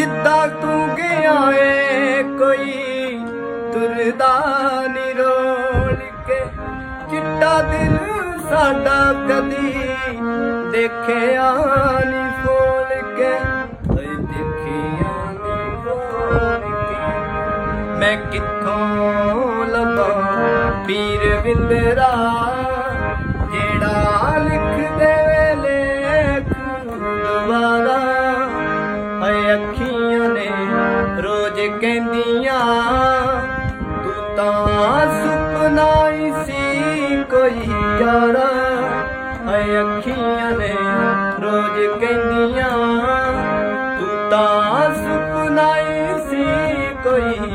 ਜਿੱਦਾਂ ਤੂੰ ਗਿਆ ਏ ਕੋਈ ਤੁਰਦਾ ਨੀ ਰੋਲ ਕੇ ਚਿੱਟਾ ਦਿਲ ਸਾਡਾ ਕਦੀ ਦੇਖਿਆ ਨੀ ਫੋਲ ਕੇ ਓਏ ਦੇਖਿਆ ਨੀ ਫੋਲ ਕੇ ਮੈਂ ਕਿੱਥੋਂ ਲੱਭਾਂ ਪੀਰ ਬਿੰਦਰਾ ਜਿਹੜਾ ਲਿਖਦੇ ਵੇਲੇ ਦੁਬਾਰਾ ਕੇ ਕਹਿੰਦੀਆਂ, ਤੂੰ ਤਾਂ ਸੁਪਨਾ ਹੀ ਸੀ ਕੋਈ ਯਾਰਾ। ਐ ਅੱਖੀਆਂ ਨੇ ਰੋਜ਼ ਕਹਿੰਦੀਆਂ, ਤੂੰ ਤਾਂ ਸੁਪਨਾ ਹੀ ਸੀ ਕੋਈ